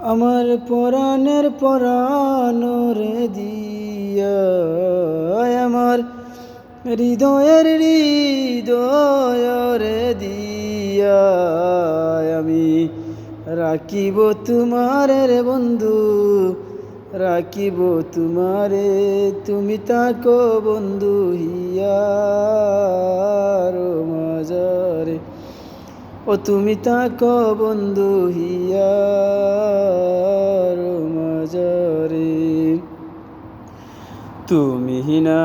আমার পরাণের পরাণরে দিয়া, আমার হৃদয়ের হৃদয়রে দিয়া, আমি রাখিব তোমারে রে বন্ধু, রাখিব তোমারে তুমি তাকো বন্ধু হিয়ার। ও তুমি তাকো বন্ধু হিয়ার মাজারে তুমি হিনা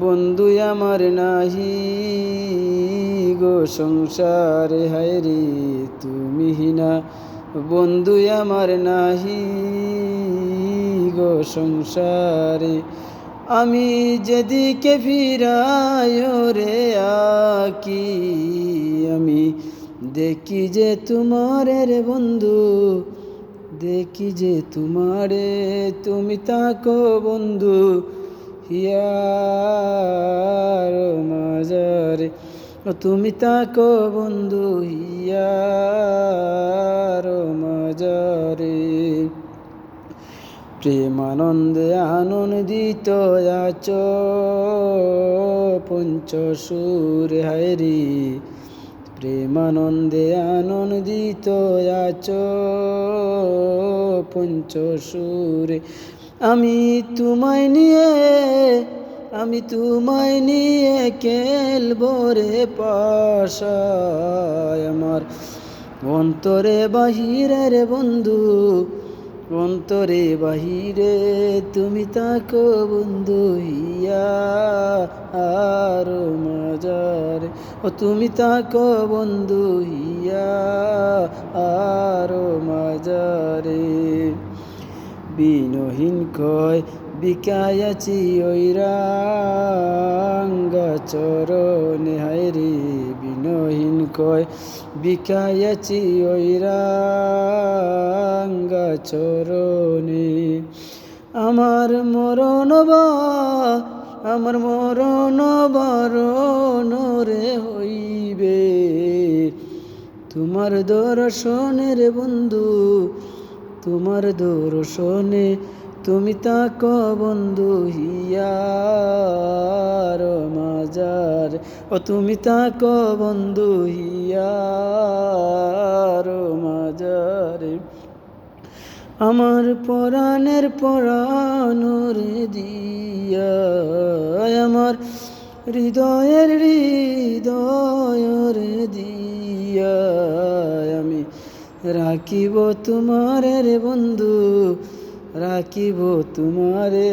বন্ধু আমার নাহি গো সংসারে হায়রে তুমি হিনা বন্ধু আমার নাহি গো সংসারে। আমি যেদিকে ফিরায় রে আকি দেখি যে তোমারে রে বন্ধু, দেখি যে তোমারে তুমি তাকো বন্ধু, হিয়ার মাজারে তুমি তাকো বন্ধু, হিয়ার মাজারে। প্রেমানন্দে আনন্দিত আচ পঞ্চসুর হায়রি। প্রেমানন্দে আনন্দিত আচ পঞ্চসুরে। আমি তোমায় নিয়ে, আমি তোমায় নিয়ে খেলব রে পাশায় আমার। অন্তরে বাহিরের বন্ধু অন্তরে বাহিরে তুমি তাকো বন্ধু হিয়া আর মাজারে। ও তুমি তাকো বন্ধু হিয়া আর মাজারে। বিনহীন কয় বিকায়াছি ঐরাঙ্গা চরণে হায়রে বিনহীন কয়, বিকায়াছি ঐরাঙ্গা চরণে। আমার মরণ আমার মরণ বরণ রে হইবে। তোমার দর্শনের বন্ধু, তোমার দর্শনে তুমি তাক বন্ধু মাজার ও তুমি তাক বন্ধু হিয়ার মাজারে। আমার পরাণের পরাণর দিয়া, আমার হৃদয়ের হৃদয়ের দিয়া, আমি রাখিব তোমারে রে বন্ধু, রাখিব তোমারে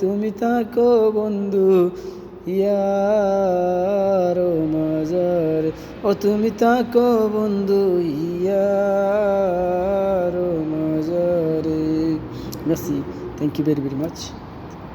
তুমি তাকো বন্ধু ইয়ার মাজার। ও তুমি তাকো বন্ধু ইয়ারো মাজারে। Messi thank you very very much